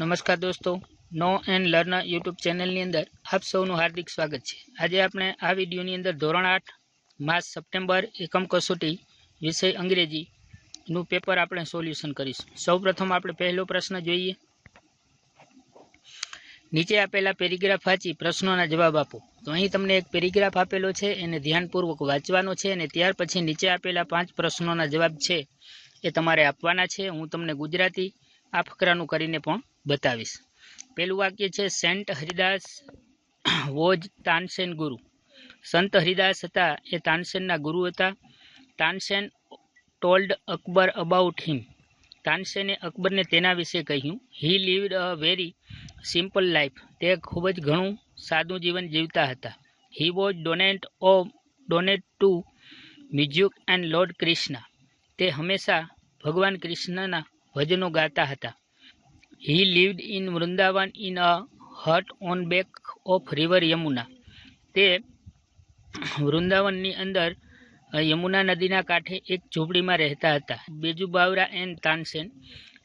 નમસ્કાર દોસ્તો, નો and learn YouTube ચેનલની અંદર આપ સૌનું હાર્દિક સ્વાગત છે. આજે આપણે આ વિડીયોની અંદર ધોરણ આઠ માસ સપ્ટેમ્બર, એકમ કસોટી, વિષય અંગ્રેજીનું પેપર આપણે સોલ્યુશન કરીશું. સૌપ્રથમ આપણે પહેલો પ્રશ્ન જોઈએ. નીચે આપેલા પેરેગ્રાફ વાંચી પ્રશ્નોના જવાબ આપો. તો અહીં તમને એક પેરેગ્રાફ આપેલો છે, એને ધ્યાનપૂર્વક વાંચવાનો છે અને ત્યાર પછી નીચે આપેલા પાંચ પ્રશ્નોના જવાબ છે એ તમારે આપવાના છે. હું તમને ગુજરાતી આ ફકરાનું કરીને પણ બતાવીશ. પહેલું વાક્ય છે, સેન્ટ હરિદાસ વોજ તાનસેન ગુરુ. સંત હરિદાસ હતા, એ તાનસેનના ગુરુ હતા. Tansen told Akbar about him. તાનસેને અકબરને તેના વિશે કહ્યું, he lived a very simple life. તે ખૂબ જ ઘણું સાદું જીવન જીવતા હતા. He was donate O, donate to music and lord Krishna તે હંમેશા ભગવાન કૃષ્ણના ભજનો ગાતા હતા. He lived in Vrindavan in a hut on back of river Yamuna તે વૃંદાવનની અંદર યમુના નદીના કાંઠે એક ઝૂંપડીમાં રહેતા હતા. બેજુ બાવરા એન્ડ તાનસેન.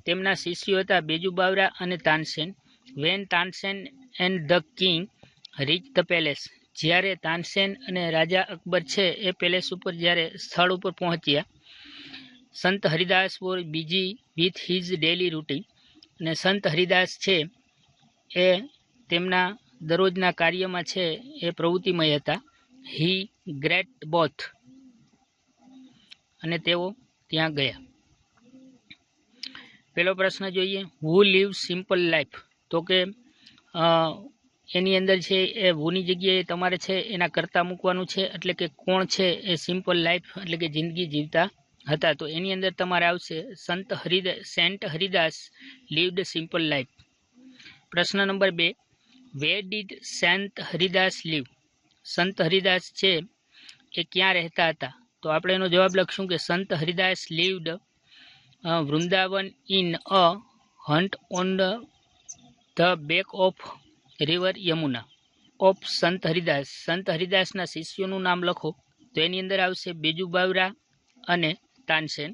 તેમના શિષ્યો હતા બેજુ બાવરા અને Tansen. When Tansen and the king reach the palace. જ્યારે તાનસેન અને રાજા અકબર છે, એ પેલેસ ઉપર જ્યારે સ્થળ ઉપર પહોંચ્યા, Sant Haridas was busy with his daily routine. અને સંત હરિદાસ છે, એ તેમના દરરોજના કાર્યમાં છે, એ પ્રવૃત્તિમય હતા. હી ગ્રેટ બોથ અને તેઓ ત્યાં ગયા. પેલો પ્રશ્ન જોઈએ હુ લીવ સિમ્પલ લાઈફ તો કે એની અંદર છે, એ હુની જગ્યાએ તમારે છે, એના કરતા મૂકવાનું છે, એટલે કે કોણ છે એ સિમ્પલ લાઈફ એટલે કે જિંદગી જીવતા હતા. તો એની અંદર તમારે આવશે Sant Haridas saint Haridas lived simple life પ્રશ્ન નંબર બે where did saint Haridas live Sant Haridas છે એ ક્યાં રહેતા હતા? તો આપણે એનો જવાબ લખશું કે Sant Haridas lived Vrindavan in a hunt on the back of river Yamuna. Of Sant Haridas. Sant હરિદાસના શિષ્યોનું નામ લખો. તો એની અંદર આવશે બેજુ બાવરા અને Tansen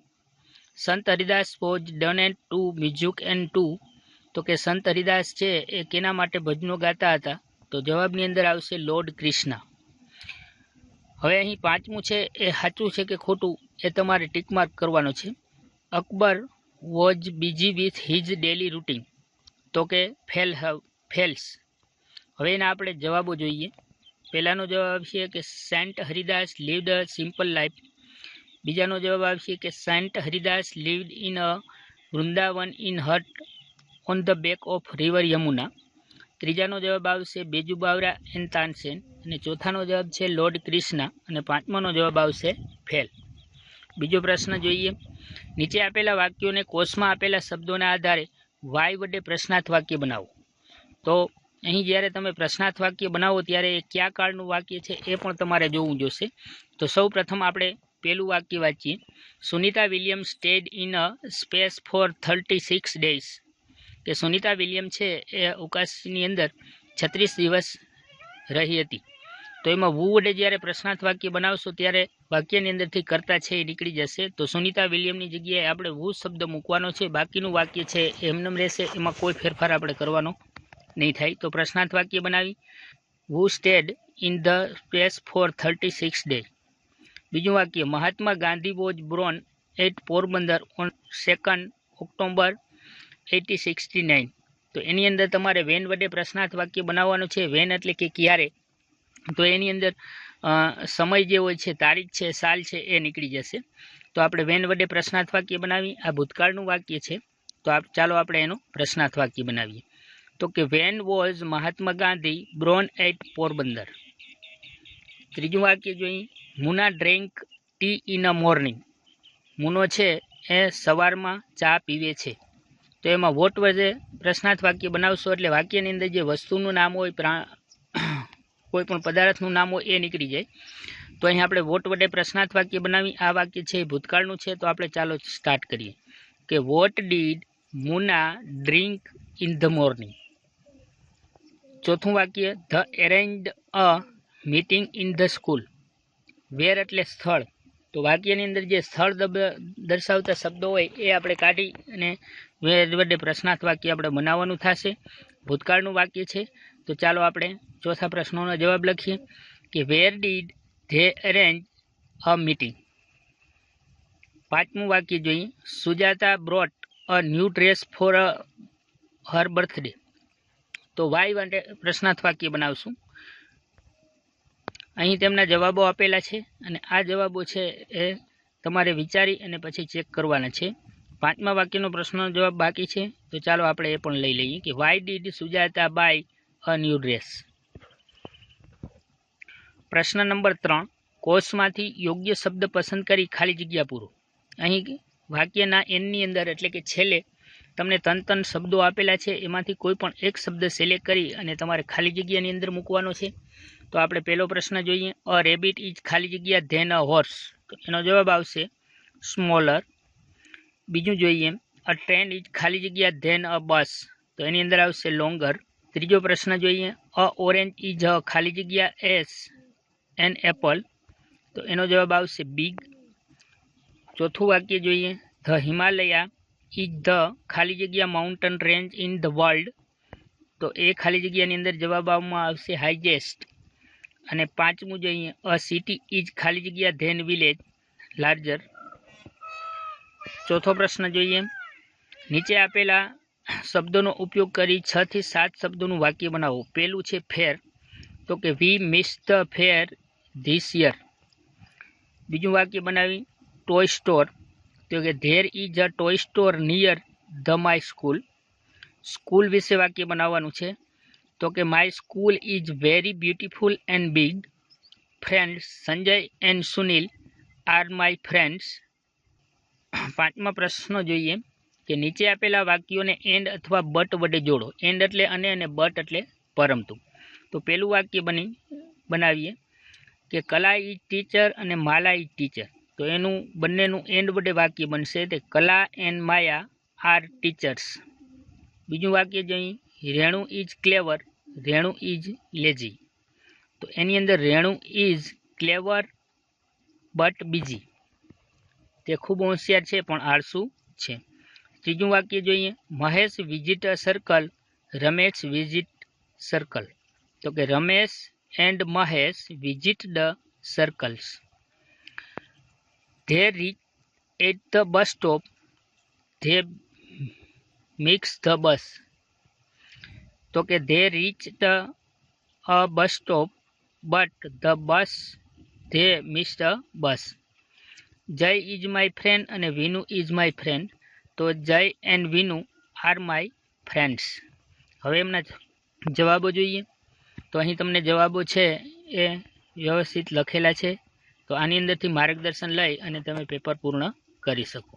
Sant Haridas was donate to music and to. તો કે સંત હરિદાસ છે એ કેના માટે ભજનો ગાતા હતા? તો જવાબની અંદર આવશે લોર્ડ ક્રિષ્ના. હવે અહીં પાંચમું છે, એ સાચું છે કે ખોટું? એ તમારે ટીકમાર્ક કરવાનો છે. Akbar was busy with his daily routine તો કે ફેલ હવ ફેલ્સ હવે એના આપણે જવાબો જોઈએ. પહેલાંનો જવાબ છે કે saint Haridas live the simple life બીજાનો જવાબ આવશે કે saint Haridas lived in a Vrindavan in hut on the back of river Yamuna. ત્રીજાનો જવાબ આવશે બેજુ બાવરા એન્ડ તાનસેન. અને ચોથાનો જવાબ છે લોર્ડ ક્રિષ્ના. અને પાંચમાનો જવાબ આવશે ફેલ. બીજો પ્રશ્ન જોઈએ. નીચે આપેલા વાક્યોને કોષમાં આપેલા શબ્દોના આધારે વાય વડે પ્રશ્નાર્થ વાક્ય બનાવો. તો અહીં જ્યારે તમે પ્રશ્નાર્થ વાક્ય બનાવો ત્યારે એ કયા કાળનું વાક્ય છે એ પણ તમારે જોવું જોશે. તો સૌ આપણે પહેલું વાક્ય વાંચીએ. Sunita William stayed in a space for thirty six days કે સુનિતા વિલિયમ છે એ અવકાશની અંદર છત્રીસ દિવસ રહી હતી. તો એમાં વુ વડે જ્યારે પ્રશ્નાર્થ વાક્ય બનાવશો ત્યારે વાક્યની અંદરથી કરતા છે એ નીકળી જશે. તો સુનિતા વિલિયમની જગ્યાએ આપણે વુ શબ્દ મૂકવાનો છે. બાકીનું વાક્ય છે એમનેમ રહેશે. એમાં કોઈ ફેરફાર આપણે કરવાનો નહીં થાય. તો પ્રશ્નાર્થ વાક્ય બનાવી. Who stayed in the space for thirty six day બીજું વાક્ય, Mahatma Gandhi was born at Porbandar on second October eighty sixty nine તો એની અંદર તમારે વેન વડે પ્રશ્નાર્થ વાક્ય બનાવવાનું છે. વેન એટલે કે ક્યારે? તો એની અંદર સમય જે હોય છે, તારીખ છે, સાલ છે, એ નીકળી જશે. તો આપણે વેન વડે પ્રશ્નાર્થ વાક્ય બનાવી આ ભૂતકાળનું વાક્ય છે. તો આપ, ચાલો આપણે એનું પ્રશ્નાર્થ વાક્ય બનાવીએ. તો કે when was Mahatma Gandhi born at Porbandar. ત્રીજું વાક્ય જોઈ Muna drink tea in a morning. મુનો છે, એ સવારમાં ચા પીવે છે. તો એમાં વોટ વડે પ્રશ્નાર્થ વાક્ય બનાવશો એટલે વાક્યની અંદર જે વસ્તુનું નામ હોય, પ્રા, કોઈ પણ પદાર્થનું નામ હોય, એ નીકળી જાય. તો અહીં આપણે વોટ વડે પ્રશ્નાર્થ વાક્ય બનાવી. આ વાક્ય છે એ ભૂતકાળનું છે, તો આપણે ચાલો સ્ટાર્ટ કરીએ. કે what did Muna drink in the morning? ચોથું વાક્ય, the arrange a meeting in the school. Where એટલે સ્થળ. તો વાક્યની અંદર જે સ્થળ દર્શાવતા શબ્દો હોય એ આપણે કાઢી અને વેર વડે પ્રશ્નાર્થ વાક્ય આપણે બનાવવાનું થશે. ભૂતકાળનું વાક્ય છે. તો ચાલો આપણે ચોથા પ્રશ્નોનો જવાબ લખીએ. કે where did they arrange a meeting. પાંચમું વાક્ય જોઈએ. Sujata brought a new dress for a, her birthday. તો વાય માટે પ્રશ્નાર્થ વાક્ય બનાવશું. અહીં તેમના જવાબો આપેલા છે અને આ જવાબો છે એ તમારે વિચારી અને પછી ચેક કરવાના છે. પાંચમા વાક્યનો પ્રશ્નનો જવાબ બાકી છે. તો ચાલો આપણે એ પણ લઈ લઈએ કે why did Sujata buy a new dress પ્રશ્ન નંબર ત્રણ, કોષમાંથી યોગ્ય શબ્દ પસંદ કરી ખાલી જગ્યા પૂરો. અહીં વાક્યના એનની અંદર એટલે કે છેલ્લે તમને તન તન શબ્દો આપેલા છે. એમાંથી કોઈ પણ એક શબ્દ સિલેક્ટ કરી અને તમારે ખાલી જગ્યાની અંદર મૂકવાનો છે. તો આપણે પહેલો પ્રશ્ન જોઈએ અ રેબિટ ઇઝ ખાલી જગ્યા ધેન અ હોર્સ તો એનો જવાબ આવશે સ્મોલર બીજું જોઈએ અ ટ્રેન ઇઝ ખાલી જગ્યા ધેન અ બસ તો એની અંદર આવશે લોંગર ત્રીજો પ્રશ્ન જોઈએ અ ઓરેન્જ ઇઝ અ ખાલી જગ્યા એસ એન એપલ તો એનો જવાબ આવશે બિગ ચોથું વાક્ય જોઈએ ધ હિમાલયા ઇઝ ધ ખાલી જગ્યા mountain range in the world તો એ ખાલી જગ્યાની અંદર જવાબ આવવામાં આવશે હાઇજેસ્ટ અને પાંચમું જોઈએ અ સિટી ઇઝ ખાલી જગ્યા ધેન વિલેજ લાર્જર. ચોથો પ્રશ્ન જોઈએ નીચે આપેલા શબ્દોનો ઉપયોગ કરી છ થી સાત શબ્દોનું વાક્ય બનાવો. પહેલું છે ફેર. તો કે we miss the fair this year બીજું વાક્ય બનાવી ટોય સ્ટોર તો કે there is a toy store near the my school school વિશે વાક્ય બનાવવાનું છે. તો કે my school is very beautiful and big friends Sanjay and Sunil are my friends પાંચમા પ્રશ્નો જોઈએ કે નીચે આપેલા વાક્યોને એન્ડ અથવા બટ વડે જોડો. એન્ડ એટલે અને અને બટ એટલે પરમતું. તો પેલું વાક્ય બની, બનાવીએ કે કલા ઇઝ ટીચર અને માલા ઇઝ ટીચર તો એનું, બંનેનું એન્ડ વડે વાક્ય બનશે તે કલા એન્ડ માયા આર ટીચર્સ બીજું વાક્ય જોઈએ. Renu is clever Renu is lazy તો એની અંદર રેણુ ઇઝ ક્લેવર, બટ બીજી. તે ખૂબ હોશિયાર છે, પણ આળસુ છે. ત્રીજું વાક્ય જોઈએ. Mahesh visit a circle, Ramesh visit circle. તો કે Ramesh and Mahesh visit the circles. They reach at the bus stop, they mix the bus. તો કે they reach the a bus stop but the bus they miss the bus Jay is my friend અને Vinu is my friend તો Jay and Vinu are my friends હવે એમના જવાબો જોઈએ. તો અહીં તમને જવાબો છે એ વ્યવસ્થિત લખેલા છે. તો આની અંદરથી માર્ગદર્શન લઈ અને તમે પેપર પૂર્ણ કરી શકો.